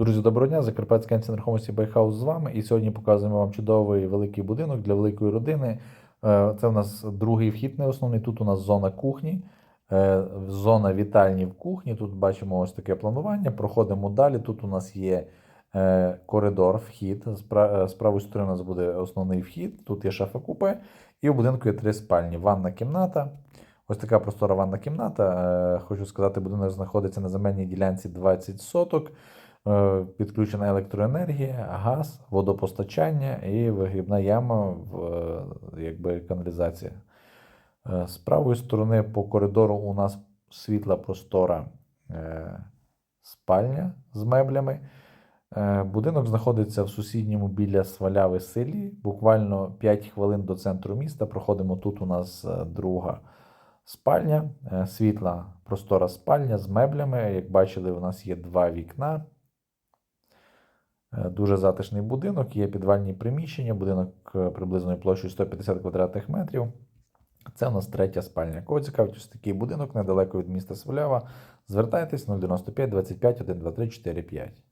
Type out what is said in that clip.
Друзі, доброго дня! Закарпатська агенція нерухомості Байхаус з вами. І сьогодні показуємо вам чудовий великий будинок для великої родини. Е, Це у нас другий вхід не основний. Тут у нас зона кухні, е, зона вітальні в кухні. Тут бачимо ось таке планування. Проходимо далі. Тут у нас є е, коридор, вхід. З пра- правої сторони у нас буде основний вхід. Тут є шафа купе. І у будинку є три спальні. Ванна кімната. Ось така простора ванна кімната. Хочу сказати, будинок знаходиться на земельній ділянці 20 соток. Е, Підключена електроенергія, газ, водопостачання і вигрібна яма, в, е, якби каналізація. Е, З правої сторони по коридору у нас світла простора спальня з меблями. Будинок знаходиться в сусідньому біля Сваляви селі. Буквально 5 хвилин до центру міста. Проходимо тут у нас друга спальня, світла простора спальня з меблями. Як бачили, у нас є два вікна. Е, Дуже затишний будинок, є підвальні приміщення, будинок е, приблизною площею 150 квадратних метрів. Це у нас третя спальня. Кого цікавить ось такий будинок недалеко від міста Свалява, звертайтесь 095 25 123 45.